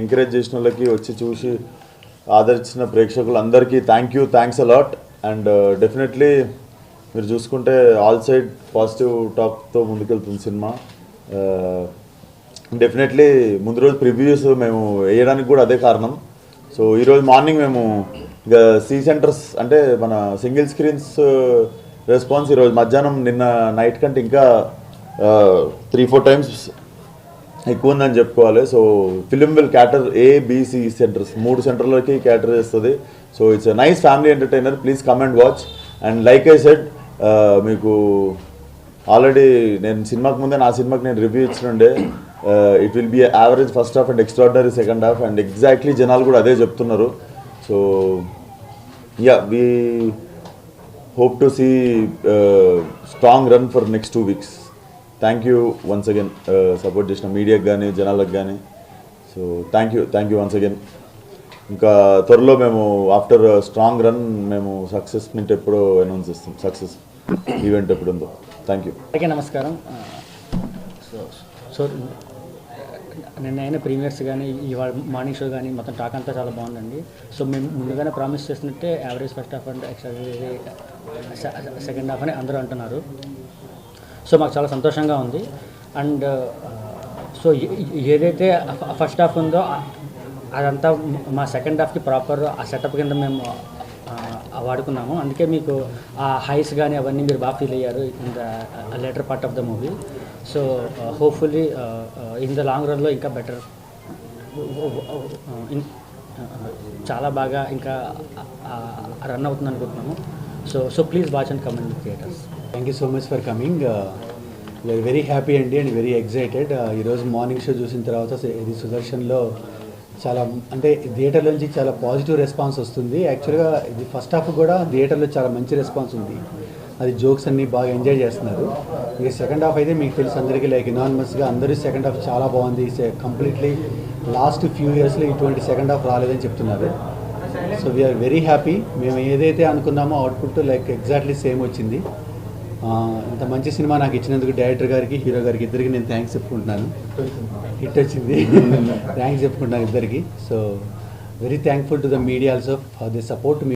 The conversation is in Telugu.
ఎంకరేజ్ చేసిన వాళ్ళకి వచ్చి చూసి ఆదరించిన ప్రేక్షకులందరికీ thank you thanks a lot and definitely మీరు చూసుకుంటే ఆల్ సైడ్ పాజిటివ్ టాక్తో ముందుకెళ్తుంది సినిమా. Uh, డెఫినెట్లీ ముందు రోజు ప్రివ్యూస్ మేము వేయడానికి కూడా అదే కారణం. సో ఈరోజు మార్నింగ్ మేము ఇక సీ సెంటర్స్ అంటే మన సింగిల్ స్క్రీన్స్ రెస్పాన్స్ ఈరోజు మధ్యాహ్నం నిన్న నైట్ కంటే ఇంకా త్రీ ఫోర్ టైమ్స్ ఎక్కువ ఉందని చెప్పుకోవాలి. So film will cater A B C centres మూడు సెంటర్లకి క్యాటర్ చేస్తుంది. So it's nice family entertainer please come and watch and like I said మీకు ఆల్రెడీ నేను సినిమాకి ముందే నా సినిమాకి నేను review ఇచ్చినుండే it will be average first half and extraordinary second half and exactly జనాలు కూడా అదే చెప్తున్నారు. So yeah we hope to see strong run for next two weeks thank you once again support చేసిన మీడియాకి కానీ జనాలకు కానీ so thank you thank you once again ఇంకా త్వరలో మేము ఆఫ్టర్ స్ట్రాంగ్ రన్ మేము సక్సెస్ మింట్ ఎప్పుడో అనౌన్స్ చేస్తాం. సక్సెస్ ఈవెంట్ ఎప్పుడు ఉందో థ్యాంక్ యూ ఓకే నమస్కారం సో సో నిన్న అయిన ప్రీమియర్స్ కానీ ఇవాళ మార్నింగ్ షో కానీ మొత్తం టాక్ అంతా చాలా బాగుందండి. సో మేము ముందుగానే ప్రామిస్ చేసినట్టే average first half and second half అని అందరూ అంటున్నారు. సో మాకు చాలా సంతోషంగా ఉంది. అండ్ సో ఏదైతే ఫస్ట్ హాఫ్ ఉందో అదంతా మా సెకండ్ హాఫ్కి ప్రాపర్ ఆ సెటప్ కింద మేము వాడుకున్నాము. అందుకే మీకు ఆ హైస్ కానీ అవన్నీ మీరు బాగా ఫీల్ అయ్యారు in the latter part of the movie. So hopefully in the long రన్లో ఇంకా బెటర్. చాలా బాగా ఇంకా రన్ అవుతుంది అనుకుంటున్నాము so so please watch and comment theatres. Thank you so much for coming we are very happy అండి అండ్ వెరీ ఎగ్జైటెడ్ ఈరోజు మార్నింగ్ షో చూసిన తర్వాత ఇది సుదర్శన్లో చాలా అంటే థియేటర్ నుంచి చాలా పాజిటివ్ రెస్పాన్స్ వస్తుంది. యాక్చువల్గా ఇది ఫస్ట్ హాఫ్ కూడా థియేటర్లో చాలా మంచి రెస్పాన్స్ ఉంది. అది జోక్స్ అన్ని బాగా ఎంజాయ్ చేస్తున్నారు. ఇక సెకండ్ హాఫ్ అయితే మీకు తెలుసు అందరికీ లైక్ ఇనానమస్గా అందరూ సెకండ్ హాఫ్ చాలా బాగుంది. కంప్లీట్లీ లాస్ట్ ఫ్యూ ఇయర్స్లో ఇటువంటి సెకండ్ హాఫ్ రాలేదని చెప్తున్నారు. సో వీఆర్ వెరీ హ్యాపీ మేము ఏదైతే అనుకున్నామో అవుట్పుట్ లైక్ ఎగ్జాక్ట్లీ సేమ్ వచ్చింది. ఇంత మంచి సినిమా నాకు ఇచ్చినందుకు డైరెక్టర్ గారికి హీరో గారికి ఇద్దరికి నేను థ్యాంక్స్ చెప్పుకుంటున్నాను. హిట్ వచ్చింది. థ్యాంక్స్ చెప్పుకుంటున్నాను ఇద్దరికి. So very thankful to the media also for the support me